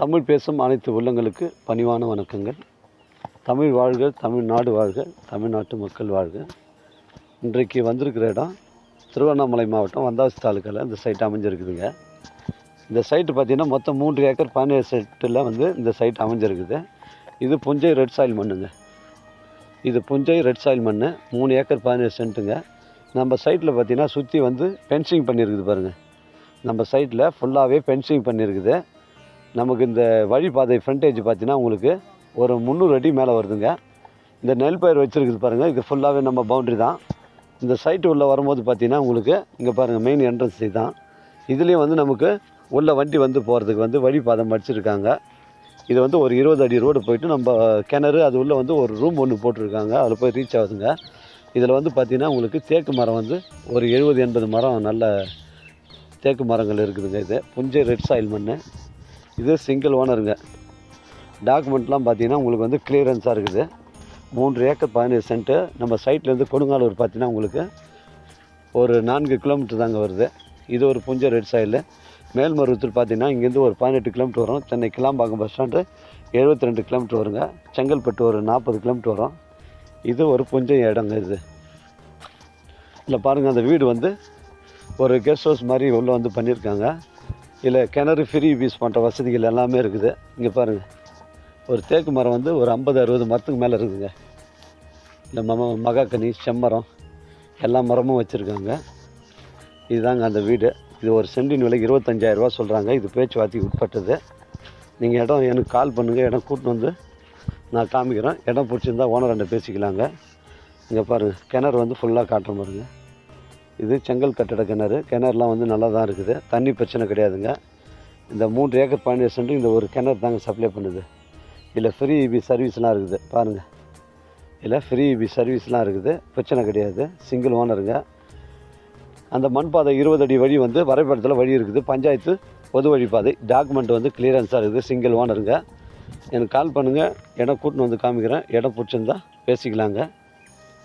தமிழ் பேசும் அனைத்து உள்ளங்களுக்கு பணிவான வணக்கங்கள். தமிழ் வாழ்க தமிழ்நாடு வாழ்க தமிழ்நாட்டு மக்கள் வாழ்க. இன்றைக்கு வந்திருக்கிற இடம் திருவண்ணாமலை மாவட்டம் வந்தாசி தாலுக்காவில் இந்த சைட் அமைஞ்சிருக்குதுங்க. இந்த சைட்டு பார்த்தீங்கன்னா மொத்தம் மூன்று ஏக்கர் பதினேழு செட்டில் வந்து இந்த சைட் அமைஞ்சிருக்குது. இது புஞ்சை ரெட் சாயில் மண்ணுங்க. இது புஞ்சை ரெட் சாயில் மண் மூணு ஏக்கர் பதினேழு சென்ட்டுங்க. நம்ம சைட்டில் பார்த்தீங்கன்னா சுற்றி வந்து பென்சிங் பண்ணியிருக்குது பாருங்கள் நம்ம சைட்டில் ஃபுல்லாகவே பென்சிங் பண்ணியிருக்குது நமக்கு இந்த வழிபாதை ஃப்ரண்டேஜ் பார்த்தீங்கன்னா உங்களுக்கு ஒரு முந்நூறு அடி மேலே வருதுங்க. இந்த நெல் பயிர் வச்சுருக்குது பாருங்கள் இது ஃபுல்லாகவே நம்ம பவுண்ட்ரி தான். இந்த சைட்டு உள்ளே வரும்போது பார்த்தீங்கன்னா உங்களுக்கு இங்கே பாருங்கள் மெயின் என்ட்ரன்ஸ் தான். இதுலேயும் வந்து நமக்கு உள்ள வண்டி வந்து போகிறதுக்கு வந்து வழிபாதை மடிச்சிருக்காங்க இது வந்து ஒரு இருபது அடி ரோடு போயிட்டு நம்ம கிணறு அது உள்ளே வந்து ஒரு ரூம் ஒன்று போட்டிருக்காங்க. அதில் போய் ரீச் ஆகுதுங்க. இதில் வந்து பார்த்திங்கன்னா உங்களுக்கு தேக்கு மரம் வந்து ஒரு எழுபது எண்பது மரம் நல்ல தேக்கு மரங்கள் இருக்குதுங்க இது. புஞ்சை ரெட் சாயில் மண் இது சிங்கிள் ஓனருங்க டாக்குமெண்ட்லாம் பார்த்தீங்கன்னா உங்களுக்கு வந்து கிளியரன்ஸாக இருக்குது. மூன்று ஏக்கர் பதினேழு சென்ட்டு. நம்ம சைட்லேருந்து கொடுங்காலூர் பார்த்தீங்கன்னா உங்களுக்கு ஒரு நான்கு கிலோமீட்டர் தாங்க வருது. இது ஒரு புஞ்சை ரெட் சாயில் மேல்மருவத்தூர் பார்த்தீங்கன்னா இங்கேருந்து ஒரு பதினெட்டு கிலோமீட்டர் வரும். சென்னை கிளாம்பாக்கம் பஸ் ஸ்டாண்டு எழுபத்தி ரெண்டு கிலோமீட்டர் வருங்க. செங்கல்பட்டு ஒரு நாற்பது கிலோமீட்டர் வரும். இது ஒரு புஞ்ச இடங்க இது. இல்லை பாருங்கள் அந்த வீடு வந்து ஒரு கெஸ்ட் ஹவுஸ் மாதிரி உள்ளே வந்து பண்ணியிருக்காங்க. இல்லை கிணறு ஃப்ரீ யூஸ் பண்ணுற வசதிகள் எல்லாமே இருக்குது. இங்கே பாருங்கள் ஒரு தேக்கு மரம் வந்து ஒரு ஐம்பது அறுபது மரத்துக்கு மேலே இருக்குதுங்க இல்லை மம மகாக்கனி செம்மரம் எல்லா மரமும் வச்சுருக்காங்க. இதுதாங்க அந்த வீடு. இது ஒரு சென்டின் விலை இருபத்தஞ்சாயிரரூபா சொல்கிறாங்க இது பேச்சுவார்த்தைக்கு உட்பட்டது. நீங்கள் இடம் எனக்கு கால் பண்ணுங்கள் இடம் கூட்டின்னு வந்து நான் காமிக்கிறேன். இடம் பிடிச்சிருந்தா ஓனர் ரெண்டு பேசிக்கலாங்க. இங்கே பாருங்கள் கிணறு வந்து ஃபுல்லாக காட்டுற பாருங்கள் இது செங்கல் கட்டட கிணறு. கிணறுலாம் வந்து நல்லா தான் இருக்குது. தண்ணி பிரச்சனை கிடையாதுங்க. இந்த மூன்று ஏக்கர் பதினேழு சென்று இந்த ஒரு கிணறு தாங்க சப்ளை பண்ணுது. இதில் ஃப்ரீ இபி சர்வீஸ்லாம் இருக்குது. பாருங்கள் இதில் ஃப்ரீ இபி சர்வீஸ்லாம் இருக்குது. பிரச்சனை கிடையாது. சிங்கிள் ஓனருங்க. அந்த மண் பாதை இருபது அடி வழி வந்து வரைபடத்தில் வழி இருக்குது. பஞ்சாயத்து பொது வழிப்பாதை டாக்குமெண்ட் வந்து கிளியரன்ஸாக இருக்குது. சிங்கிள் ஓனருங்க. எனக்கு கால் பண்ணுங்கள் இடம் கூட்டின்னு வந்து காமிக்கிறேன். இடம் பிடிச்சிருந்தா பேசிக்கலாங்க.